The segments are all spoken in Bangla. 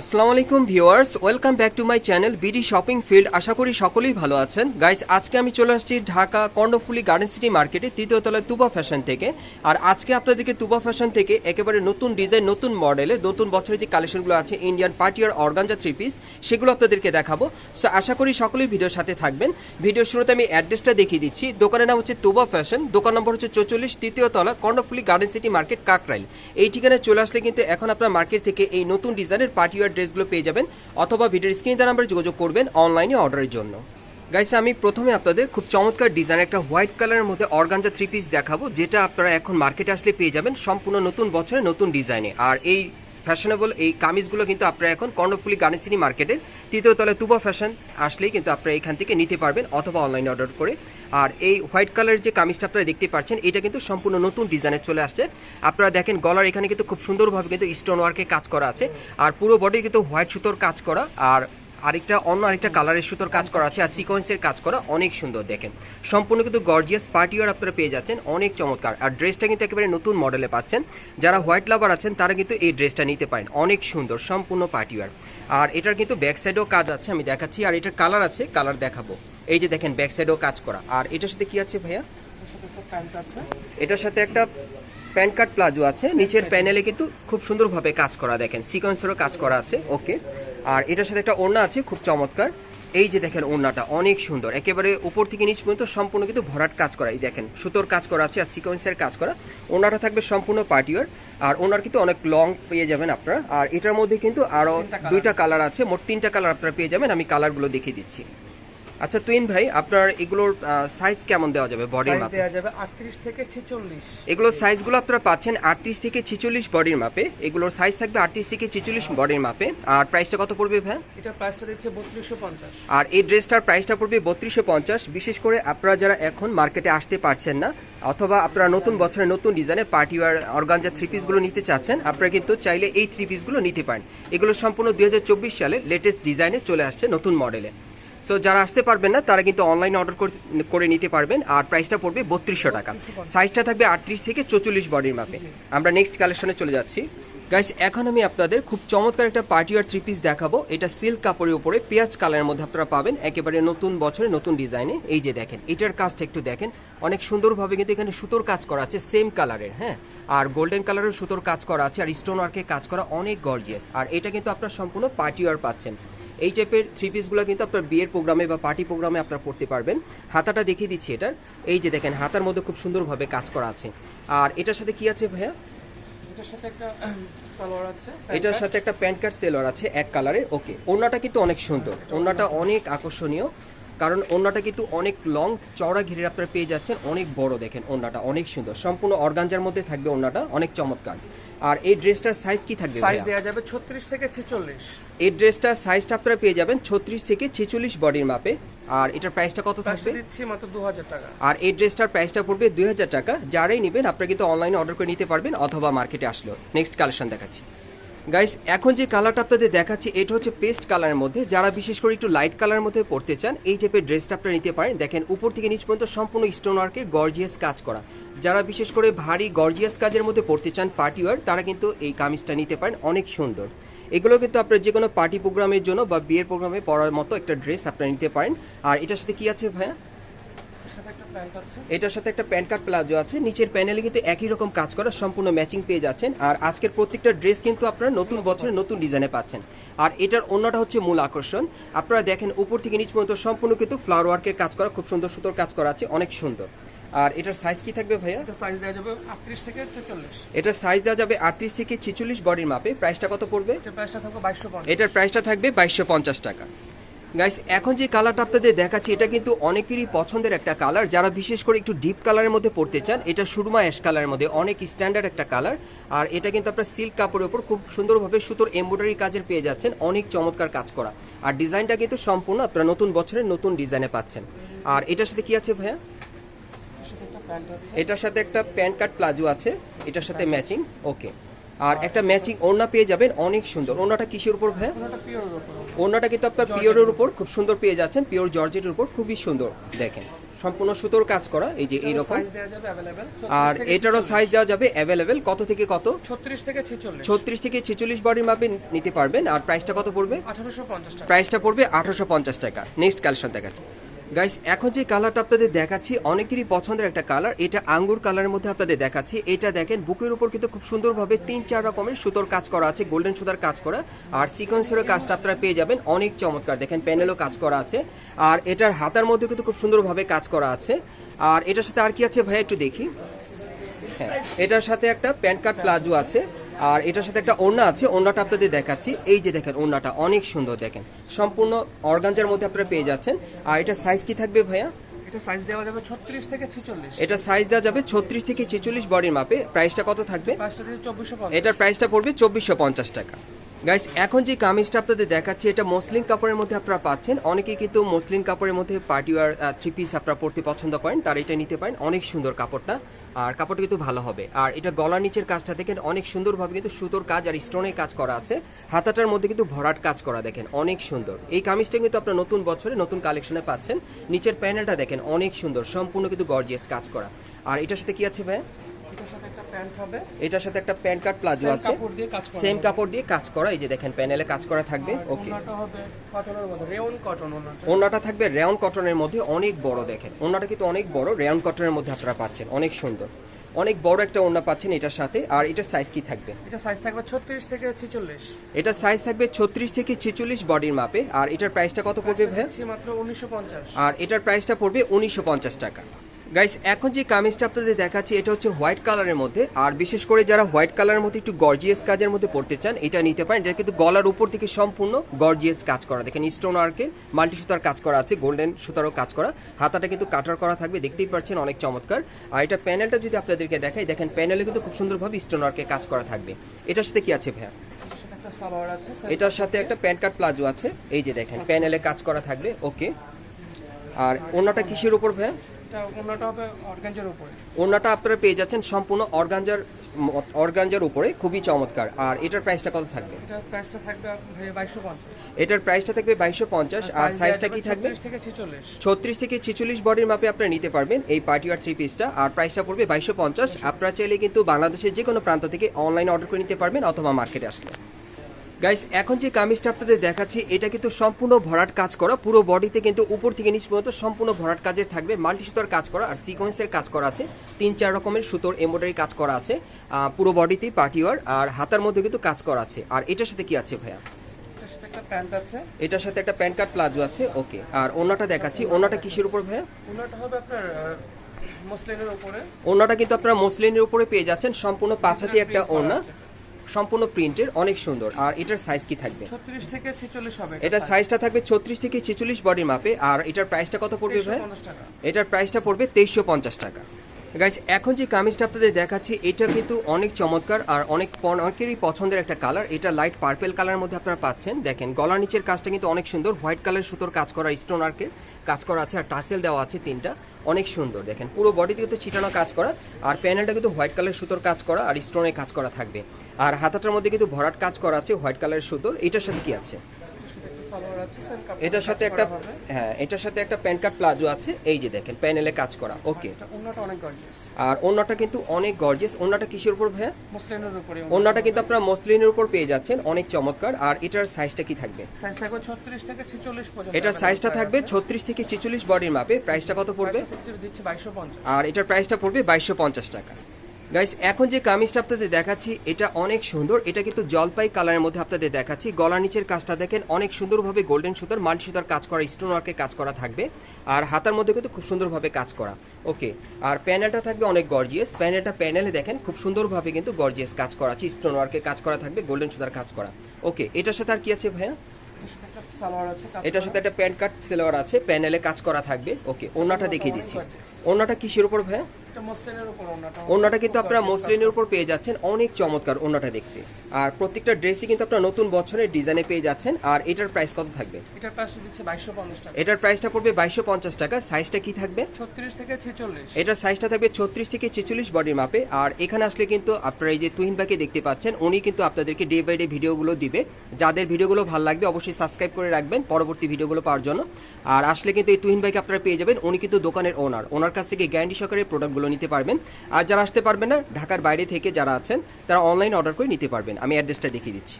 আসসালামু আলাইকুম viewers, welcome back to my channel BD shopping field. আশা করি সকলেই ভালো আছেন। গাইস, আজকে আমি চলে আসছি ঢাকা কর্ণফুলি গার্ডেন সিটি মার্কেটে তৃতীয় তলায় তুবা ফ্যাশন থেকে। আর আজকে আপনাদেরকে তুবা ফ্যাশন থেকে একেবারে নতুন ডিজাইন, নতুন মডেলে, নতুন বছরের যে কালেকশনগুলো আছে ইন্ডিয়ান পার্টি আর অর্গানজা থ্রি পিস সেগুলো আপনাদেরকে দেখাবো। সো আশা করি সকলেই ভিডিওর সাথে থাকবেন। ভিডিওর শুরুতে আমি অ্যাড্রেসটা দেখিয়ে দিচ্ছি। দোকানের নাম হচ্ছে তুবা ফ্যাশন। দোকান নম্বর হচ্ছে চৌচল্লিশ, তৃতীয় তলা, Karnaphuli garden city market, Kakrail. এই ঠিকানায় চলে আসলে কিন্তু এখন আপনার মার্কেট থেকে এই নতুন ডিজাইনের পার্টি ওয়ার ড্রেসগুলো পেয়ে যাবেন অথবা ভিডিওর স্ক্রিন দেওয়া নাম্বারে যোগাযোগ করবেন অনলাইনে অর্ডারের জন্য। গাইস আমি প্রথমে আপনাদের খুব চমৎকার ডিজাইন একটা হোয়াইট কালারের মধ্যে অর্গানজা থ্রি পিস দেখাবো, যেটা আপনারা এখন মার্কেটে আসলে পেয়ে যাবেন সম্পূর্ণ নতুন বছরে নতুন ডিজাইনে আর এই ফ্যাশনেবল এই কামিজগুলো কিন্তু আপনারা এখন কর্ণফুলি গার্ডেন মার্কেটের তৃতীয় তলায় তুবা ফ্যাশন আসলেই কিন্তু আপনারা এখান থেকে নিতে পারবেন অথবা অনলাইনে অর্ডার করে। আর এই হোয়াইট কালারের যে কামিজটা আপনারা দেখতে পাচ্ছেন, এটা কিন্তু সম্পূর্ণ নতুন ডিজাইনে চলে আসছে। আপনারা দেখেন গলার এখানে কিন্তু খুব সুন্দরভাবে কিন্তু স্টোন ওয়ার্কে কাজ করা আছে। আর পুরো বডি কিন্তু হোয়াইট সুতোর কাজ করা, আর আরেকটা অন্য আরেকটা কালারের সুতোর কাজ করা আছে, আর সিকোয়েন্সের কাজ করা অনেক সুন্দর দেখেন। সম্পূর্ণ কিন্তু গর্জিয়াস পার্টিওয়ার আপনারা পেয়ে যাচ্ছেন, অনেক চমৎকার। আর ড্রেসটা কিন্তু একেবারে নতুন মডেলে পাচ্ছেন। যারা হোয়াইট লাভার আছেন, তারা কিন্তু এই ড্রেসটা নিতে পারেন। অনেক সুন্দর, সম্পূর্ণ পার্টিওয়ার আর এটার কিন্তু ব্যাক সাইডেও কাজ আছে আমি দেখাচ্ছি আর এটার কালার আছে কালার দেখাবো। এই যে দেখেন ব্যাক সাইডেও কাজ করা। আর এটার সাথে কি আছে ভাইয়া? এটার সাথে একটা প্যান্ট কার্ড প্লাজো আছে। নিচের প্যানেলে কিন্তু খুব সুন্দরভাবে কাজ করা দেখেন। সিকোয়েন্সেরও কাজ করা আছে ওকে আর এটার সাথে একটা ওড়না আছে খুব চমৎকার। এই যে দেখেন ওড়নাটা অনেক সুন্দর। একেবারে উপর থেকে নিচ পর্যন্ত সম্পূর্ণ কিন্তু ভরাট কাজ করা। এই দেখেন সুতোর কাজ করা আছে আর সিকোয়েন্সের কাজ করা। ওড়নাটা থাকবে সম্পূর্ণ পার্টিওয়ার আর ওনার কিন্তু অনেক লং পেয়ে যাবেন আপনারা। আর এটার মধ্যে কিন্তু আরও দুইটা কালার আছে মোট তিনটা কালার আপনারা পেয়ে যাবেন। আমি কালারগুলো দেখিয়ে দিচ্ছি। আচ্ছা তুইন ভাই আপনার এগুলোর সাইজ কেমন দেওয়া যাবে বডির মাপে দেওয়া যাবে 38 থেকে 46 এগুলোর সাইজগুলো আপনারা পাচ্ছেন আটত্রিশ থেকে ছিচল্লিশ বডির মাপে এগুলোর সাইজ থাকবে আটত্রিশ থেকে ছিচল্লিশ বডির মাপে আর প্রাইসটা কত পড়বে ভাই? এটা প্রাইসটা দিচ্ছে 3250 আর এই ড্রেসটার প্রাইসটা পড়বে বত্রিশশো পঞ্চাশ। বিশেষ করে আপনারা যারা এখন মার্কেটে আসতে পারছেন না অথবা আপনারা নতুন বছরের নতুন ডিজাইনে পার্টি ওয়ার অর্গানজা থ্রি পিসগুলো নিতে চাচ্ছেন আপনারা কিন্তু চাইলে এই থ্রি পিসগুলো নিতে পারেন। এগুলো সম্পূর্ণ দুই হাজার চব্বিশ সালে লেটেস্ট ডিজাইনে চলে আসছে নতুন মডেলে সো যারা আসতে পারবেন না তারা কিন্তু অনলাইনে অর্ডার করে নিতে পারবেন। আর প্রাইসটা পড়বে বত্রিশশো টাকা। সাইজটা থাকবে আটত্রিশ থেকে চৌচল্লিশ বডির মাপে। আমরা নেক্সট কালেকশনে চলে যাচ্ছি। গাইস এখন আমি আপনাদের খুব চমৎকার একটা পার্টি আর থ্রি পিস দেখাবো। এটা সিল্ক কাপড়ের উপরে পেঁয়াজ কালারের মধ্যে আপনারা পাবেন। একেবারে নতুন বছরে নতুন ডিজাইনে এই যে দেখেন এটার কাজটা একটু দেখেন। অনেক সুন্দরভাবে কিন্তু এখানে সুতোর কাজ করা আছে সেম কালারের হ্যাঁ? আর গোল্ডেন কালারের সুতোর কাজ করা আছে আর স্টোন ওয়ার্কে কাজ করা অনেক গর্জিয়াস আর এটা কিন্তু আপনার সম্পূর্ণ পার্টি ওয়ার পাচ্ছেন। এই টাইপের থ্রি পিসগুলো কিন্তু আপনার বিয়ের প্রোগ্রামে বা পার্টি প্রোগ্রামে আপনারা পড়তে পারবেন। হাতাটা দেখিয়ে দিচ্ছি এটার এই যে দেখেন হাতার মধ্যে খুব সুন্দরভাবে কাজ করা আছে। আর এটার সাথে কি আছে ভাইয়া? এটার সাথে একটা প্যান্ট কার্ড সেলোয়ার আছে এক কালারের ওকে ওড়নাটা কিন্তু অনেক সুন্দর। ওড়নাটা অনেক আকর্ষণীয়। কারণ ওড়নাটা কিন্তু অনেক লং চওড়া ঘিরে আপনারা পেয়ে যাচ্ছেন। অনেক বড় দেখেন ওড়নাটা অনেক সুন্দর। সম্পূর্ণ অর্গানজার মধ্যে থাকবে ওড়নাটা অনেক চমৎকার। আর এই ড্রেসটার সাইজ কি থাকবে সাইজ? দেওয়া যাবে 36 থেকে 46 এই ড্রেসটার সাইজটা আপনারা পেয়ে যাবেন ছত্রিশ থেকে ছেচল্লিশ বডির মাপে। আর এটার প্রাইসটা কত থাকবে? দিচ্ছি মাত্র 2000 টাকা। আর এই ড্রেসটার প্রাইসটা পড়বে দুই হাজার টাকা। যারাই নেবেন আপনারা কিন্তু অনলাইনে অর্ডার করে নিতে পারবেন অথবা মার্কেটে আসলো নেক্সট কালেকশন দেখাচ্ছি। গাইস এখন যে কালারটা আপনাদের দেখাচ্ছি, এটা হচ্ছে পেস্ট কালারের মধ্যে। যারা বিশেষ করে একটু লাইট কালারের মধ্যে পড়তে চান, এই টাইপের ড্রেসটা আপনারা নিতে পারেন। দেখেন, উপর থেকে নিচ পর্যন্ত সম্পূর্ণ স্টোন ওয়ার্কের গর্জিয়াস কাজ করা। যারা বিশেষ করে ভারী গর্জিয়াস কাজের মধ্যে পড়তে চান পার্টি ওয়ার তারা কিন্তু এই কামিজটা নিতে পারেন। অনেক সুন্দর। এগুলো কিন্তু আপনার যে কোনো পার্টি প্রোগ্রামের জন্য বা বিয়ের প্রোগ্রামে পরার মতো একটা ড্রেস আপনারা নিতে পারেন। আর এটার সাথে কি আছে ভাইয়া এর সাথে একটা প্যান্ট আছে এটার সাথে একটা প্যান্ট কার্ড প্লাজো আছে। নিচের প্যানেলে কিন্তু একই রকম কাজ করা সম্পূর্ণ ম্যাচিং পেয়ে যাচ্ছেন। আর আজকের প্রত্যেকটা ড্রেস কিন্তু আপনারা নতুন বছরের নতুন ডিজাইনে পাচ্ছেন। আর এটার অন্যটা হচ্ছে মূল আকর্ষণ। আপনারা দেখেন উপর থেকে নিচ পর্যন্ত সম্পূর্ণ কিন্তু ফ্লাওয়ার ওয়ার্কের কাজ করা খুব সুন্দর সুন্দর কাজ করা আছে অনেক সুন্দর। আর এটার সাইজ কি থাকবে ভাইয়া? এটা সাইজ দেওয়া যাবে 38 থেকে 44 এটার সাইজ দেওয়া যাবে আটত্রিশ থেকে ছিচল্লিশ বডির মাপে। প্রাইসটা কত পড়বে? এটা প্রাইসটা থাকবে 2250 এটার প্রাইসটা থাকবে বাইশশো পঞ্চাশ টাকা। গাইস এখন যে কালারটা আপনাদের দেখাচ্ছি এটা কিন্তু অনেকেরই পছন্দের একটা কালার যারা বিশেষ করে একটু ডিপ কালারের মধ্যে পড়তে চান এটা সুরমা অ্যাশ কালারের মধ্যে অনেক স্ট্যান্ডার্ড একটা কালার আর এটা কিন্তু আপনার সিল্ক কাপড়ের উপর খুব সুন্দরভাবে সুতোর এমব্রয়ডারি কাজের পেয়ে যাচ্ছেন অনেক চমৎকার কাজ করা। আর ডিজাইনটা কিন্তু সম্পূর্ণ আপনারা নতুন বছরের নতুন ডিজাইনে পাচ্ছেন। আর এটার সাথে কি আছে ভাইয়া? এটার সাথে একটা প্যান্ট কাট প্লাজো আছে এটার সাথে ম্যাচিং ওকে আর একটা ম্যাচিং ওড়না পেয়ে যাবেন অনেক সুন্দর। ওড়নাটা কিসের উপর উপর। ওড়নাটা কিন্তু আপনার পিওরের উপর। খুব সুন্দর পেয়ে যাচ্ছেন পিওর জর্জেটের উপর খুবই সুন্দর। দেখেন সম্পূর্ণ সুতোর কাজ করা এই যে যাবে অ্যাভেলেবেল আর এটারও সাইজ দেওয়া যাবে অ্যাভেলেবেল কত থেকে কত? 36 থেকে 46 ছত্রিশ থেকে ছেচল্লিশ বডির মাপে নিতে পারবেন আর প্রাইসটা কত পড়বে? 1850 টাকা। প্রাইসটা পড়বে আঠারোশো পঞ্চাশ টাকা। নেক্সট কালেকশন দেখাচ্ছি। গাইস এখন যে কালারটা আপনাদের দেখাচ্ছি, অনেকেরই পছন্দের একটা কালার এটা আঙ্গুর কালারের মধ্যে আপনাদের দেখাচ্ছি। এটা দেখেন, বুকের উপর কিন্তু খুব সুন্দরভাবে তিন, চার রকমের সুতোর কাজ করা আছে গোল্ডেন সুতার কাজ করা। আর সিকোয়েন্সেরও কাজটা আপনারা পেয়ে যাবেন, অনেক চমৎকার। দেখেন প্যানেলও কাজ করা আছে। আর এটার হাতার মধ্যে কিন্তু খুব সুন্দরভাবে কাজ করা আছে। আর এটার সাথে আর কি আছে ভাই একটু দেখি। হ্যাঁ এটার সাথে একটা প্যান্ট কার্ড প্লাজো আছে। আর এটার সাথে একটা ওড়না আছে ওড়নাটা আপনাদের দেখাচ্ছি। এই যে দেখেন ওড়নাটা অনেক সুন্দর দেখেন। সম্পূর্ণ অর্গানজার মধ্যে আপনারা পেয়ে যাচ্ছেন। আর এটা সাইজ কি থাকবে ভাইয়া? এটা সাইজ দেওয়া যাবে 36 থেকে 46 এটা সাইজ দেওয়া যাবে ছত্রিশ থেকে ছেচল্লিশ বডির মাপে প্রাইসটা কত থাকবে? 2450 এটার প্রাইসটা পড়বে চব্বিশশো পঞ্চাশ টাকা। গাইস এখন যে কামিজটা আপনাদের দেখাচ্ছি, এটা মসলিন কাপড়ের মধ্যে আপনারা পাচ্ছেন। অনেকেই কিন্তু মসলিন কাপড়ের মধ্যে পার্টি ওয়ার থ্রি পিস আপনারা পড়তে পছন্দ করেন, তার এটা নিতে পারেন। অনেক সুন্দর কাপড়টা, আর কাপড়টা কিন্তু ভালো হবে। আর এটা গলার নিচের কাজটা দেখেন, অনেক সুন্দরভাবে কিন্তু সুতোর কাজ আর স্টোনের কাজ করা আছে। হাতাটার মধ্যে কিন্তু ভরাট কাজ করা দেখেন, অনেক সুন্দর। এই কামিজটা কিন্তু আপনার নতুন বছরে নতুন কালেকশনে পাচ্ছেন। নিচের প্যানেলটা দেখেন, অনেক সুন্দর, সম্পূর্ণ কিন্তু গর্জিয়াস কাজ করা। আর এটার সাথে কি আছে ভাই এটার সাথে একটা প্যান্ট কার্ড প্লাজো আছে। সেম কাপড় দিয়ে কাজ করা এই যে দেখেন প্যানেলে কাজ করা থাকবে। ওকে ওনাটা থাকবে রেয়ন কটনের মধ্যে অনেক বড় দেখেন। ওনাটা কিন্তু অনেক বড় রেয়ন কটনের মধ্যে আপনারা পাচ্ছেন অনেক সুন্দর। অনেক বড় একটা ওনা পাচ্ছেন এটার সাথে আর এটার সাইজ কি থাকবে? এটা সাইজ থাকবে 36 থেকে 46 এটা সাইজ থাকবে ছত্রিশ থেকে ছেচল্লিশ বডির মাপে আর এটার প্রাইসটা কত পড়বে ভাই মাত্র 1950 আর এটার প্রাইসটা পড়বে উনিশশো পঞ্চাশ টাকা। গাইস এখন যে কামিজটা আপনাদের দেখাচ্ছি এটা হচ্ছে হোয়াইট কালারের মধ্যে। আর বিশেষ করে যারা হোয়াইট কালারের মধ্যে একটু গর্জিয়াস কাজের মধ্যে পড়তে চান এটা নিতে পারেন। এটা কিন্তু গলার উপর থেকে সম্পূর্ণ গর্জিয়াস কাজ করা। দেখেন স্টোন আর্কের মাল্টি সুতার কাজ করা আছে গোল্ডেন সুতারও কাজ করা। হাতাটা কিন্তু কাটার করা থাকবে দেখতেই পাচ্ছেন অনেক চমৎকার। আর এটা প্যানেলটা যদি আপনাদেরকে দেখাই দেখেন প্যানেলে কিন্তু খুব সুন্দরভাবে স্টোন আর্কের কাজ করা থাকবে। এটার সাথে কি আছে ভাইয়া? এটার সাথে একটা প্যান্ট কার্ড প্লাজো আছে। এই যে দেখেন প্যানেলে কাজ করা থাকবে ওকে আর অন্যটা কিসের উপর ভাইয়া? এটা ওনাটা হবে অর্গানজার উপরে। আপনারা পেয়ে যাচ্ছেন সম্পূর্ণ অর্গানজার অর্গানজার উপরে খুবই চমৎকার। আর এটার প্রাইসটা কত থাকবে? এটা প্রাইসটা থাকবে 2250 এটার প্রাইসটা থাকবে বাইশশো পঞ্চাশ আর সাইজটা কি থাকবে 36 থেকে 46 ছত্রিশ থেকে ছেচল্লিশ বডির মাপে আপনারা নিতে পারবেন এই পার্টি আর থ্রি পিসটা আর প্রাইসটা পড়বে বাইশশো পঞ্চাশ। আপনারা চাইলে কিন্তু বাংলাদেশের যে কোনো প্রান্ত থেকে অনলাইনে অর্ডার করে নিতে পারবেন অথবা মার্কেটে আসলে। গাইস এখন যে কামিজটা আপনাদের দেখাচ্ছি এটা কিন্তু সম্পূর্ণ ভরাট কাজ করা। পুরো বডিতে কিন্তু উপর থেকে নিচ পর্যন্ত সম্পূর্ণ ভরাট কাজের থাকবে। মাল্টি সুতোর কাজ করা আর সিকোয়েন্সের কাজ করা আছে। তিন চার রকমের সুতোর এমব্রয়ডারি কাজ করা আছে। পুরো বডিতেই পার্টিওয়ার আর হাতার মধ্যে কিন্তু কাজ করা আছে। আর এটার সাথে কি আছে ভাইয়া? এটার সাথে একটা প্যান্ট কার্ড প্লাজো আছে। ওকে আর ওনাটা দেখাচ্ছি। ওনাটা কিসের উপর ভাইয়া? ওনাটা হবে আপনার মসলিনের উপরে। ওনাটা কিন্তু আপনারা মসলিনের উপরে পেয়ে যাচ্ছেন। সম্পূর্ণ পাঁচাতি একটা ওনা। সম্পূর্ণ প্রিন্টের অনেক সুন্দর। আর এটার সাইজ কি থাকবে? 36 থেকে 46 হবে এটা সাইজটা থাকবে ছত্রিশ থেকে ছেচল্লিশ বডির মাপে আর এটার প্রাইসটা কত পড়বে ভাই? 350 টাকা। এটার প্রাইসটা পড়বে তেইশশো পঞ্চাশ টাকা। গাইস এখন যে কামিজটা আপনাদের দেখাচ্ছি এটা কিন্তু অনেক চমৎকার আর অনেক অনেকেরই পছন্দের একটা কালার এটা লাইট পার্পেল কালারের মধ্যে আপনারা পাচ্ছেন। দেখেন গলার নিচের কাজটা কিন্তু অনেক সুন্দর। হোয়াইট কালার সুতোর কাজ করা স্টোন আর্কের কাজ করা আছে আর টাসেল দেওয়া আছে তিনটা। অনেক সুন্দর। দেখেন পুরো বডিতে কিন্তু চিটানো কাজ করা। আর প্যানেলটা কিন্তু হোয়াইট কালার সুতোর কাজ করা আর স্টোনের কাজ করা থাকবে। আর হাতাটার মধ্যে কিন্তু ভরাট কাজ করা আছে হোয়াইট কালারের সুতোর। এটার সাথে কি আছে? এটার সাথে একটা হ্যাঁ এটার সাথে একটা প্যান্ট কার্ড প্লাজো আছে। এই যে দেখেন প্যানেলে কাজ করা। ওকে। আর অন্যটা কিন্তু অনেক গর্জিয়াস অন্যটা কিসের উপর ভাইয়া? মসলিনের উপরে। অন্যটা কিন্তু আপনারা মসলিনের উপর পেয়ে যাচ্ছেন। অনেক চমৎকার। আর এটার সাইজটা কি থাকবে? সাইজ থাকবে 36 থেকে 46 পর্যন্ত। এটার সাইজটা থাকবে ছত্রিশ থেকে ছেচল্লিশ বডির মাপে প্রাইসটা কত পড়বে? 2250 আর এটার প্রাইসটা পড়বে বাইশশো পঞ্চাশ টাকা। গাইস এখন যে কামিজটা আপনাদের দেখাচ্ছি, এটা অনেক সুন্দর। এটা কিন্তু জলপাই কালারের মধ্যে আপনাদের দেখাচ্ছি। গলার নিচের কাজটা দেখেন, অনেক সুন্দরভাবে গোল্ডেন সুতার মাল্টি সুতার কাজ করা স্টোন ওয়ার্কে কাজ করা থাকবে। আর হাতার মধ্যে কিন্তু খুব সুন্দরভাবে কাজ করা। ওকে আর প্যানেলটা থাকবে অনেক গর্জিয়াস প্যানেলটা প্যানেলে দেখেন, খুব সুন্দরভাবে কিন্তু গর্জিয়াস কাজ করা আছে স্টোন ওয়ার্কে কাজ করা থাকবে গোল্ডেন সুতার কাজ করা। ওকে এটার সাথে আর কি আছে ভাইয়া? এটার সাথে একটা প্যান্ট কাট সেলোয়ার আছে প্যানেলে কাজ করা থাকবে। ওকে ওনাটা দেখিয়ে দিচ্ছি। ওনাটা কিসের উপর ভাইয়া? ওনাটা কিন্তু আপনারা মসলিনের উপর পেয়ে যাচ্ছেন। অনেক চমৎকার ওনাটা দেখতে। আর প্রত্যেকটা ড্রেসই কিন্তু আপনারা নতুন বছরের ডিজাইনে পেয়ে যাচ্ছেন। আর এটার প্রাইস কত থাকবে? এটার পাশে দিচ্ছে টাকা। এটার প্রাইসটা পড়বে বাইশশো পঞ্চাশ টাকা। সাইজটা কি থাকবে? ছত্রিশ থেকে ছেচল্লিশ। এটার সাইজটা থাকবে ছত্রিশ থেকে ছেচল্লিশ বডির মাপে আর এখানে আসলে কিন্তু আপনারা এই যে তুহিন ভাইকে দেখতে পাচ্ছেন উনি কিন্তু আপনাদেরকে ডে বাই ডে ভিডিওগুলো দিবে। যাদের ভিডিওগুলো ভালো লাগবে অবশ্যই সাবস্ক্রাইব করে রাখবেন পরবর্তী ভিডিওগুলো পাওয়ার জন্য। আর আসলে কিন্তু এই তুহিন ভাইকে আপনারা পেয়ে যাবেন উনি কিন্তু দোকানের ওনার ওনার কাছ থেকে গ্যারান্টি সহকারে প্রোডাক্টগুলো নিতে পারবেন। আর যারা আসতে পারবেন না, ঢাকার বাইরে থেকে যারা আছেন, তারা অনলাইন অর্ডার করে নিতে পারবেন। আমি অ্যাড্রেসটা দেখিয়ে দিচ্ছি।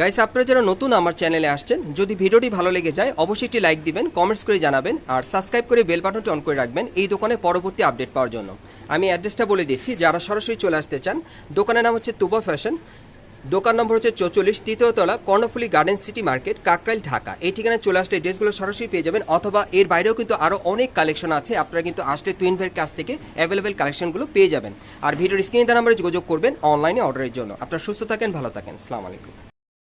গাইস আপনারা যারা নতুন আমার চ্যানেলে আসছেন, যদি ভিডিওটি ভালো লেগে যায়, অবশ্যই একটি লাইক দিবেন কমেন্টস করে জানাবেন, আর সাবস্ক্রাইব করে বেল বাটনটি অন করে রাখবেন এই দোকানে পরবর্তী আপডেট পাওয়ার জন্য। আমি অ্যাড্রেসটা বলে দিচ্ছি, যারা সরাসরি চলে আসতে চান, দোকানের নাম হচ্ছে তুবা ফ্যাশন দোকান নম্বর হচ্ছে চৌচল্লিশ, তৃতীয় তলা, Karnaphuli garden city market, Kakrail, Dhaka. এই ঠিকানায় চলে আসলে ড্রেসগুলো সরাসরি পেয়ে যাবেন, অথবা এর বাইরেও কিন্তু আরও অনেক কালেকশন আছে। আপনারা কিন্তু আসলে টুইন ভের কাছ থেকে অ্যাভেলেবেল কালেকশনগুলো পেয়ে যাবেন। আর ভিডিওর স্ক্রিনে নাম্বারে যোগাযোগ করবেন অনলাইনে অর্ডারের জন্য। আপনারা সুস্থ থাকেন, ভালো থাকেন। আসসালামু আলাইকুম।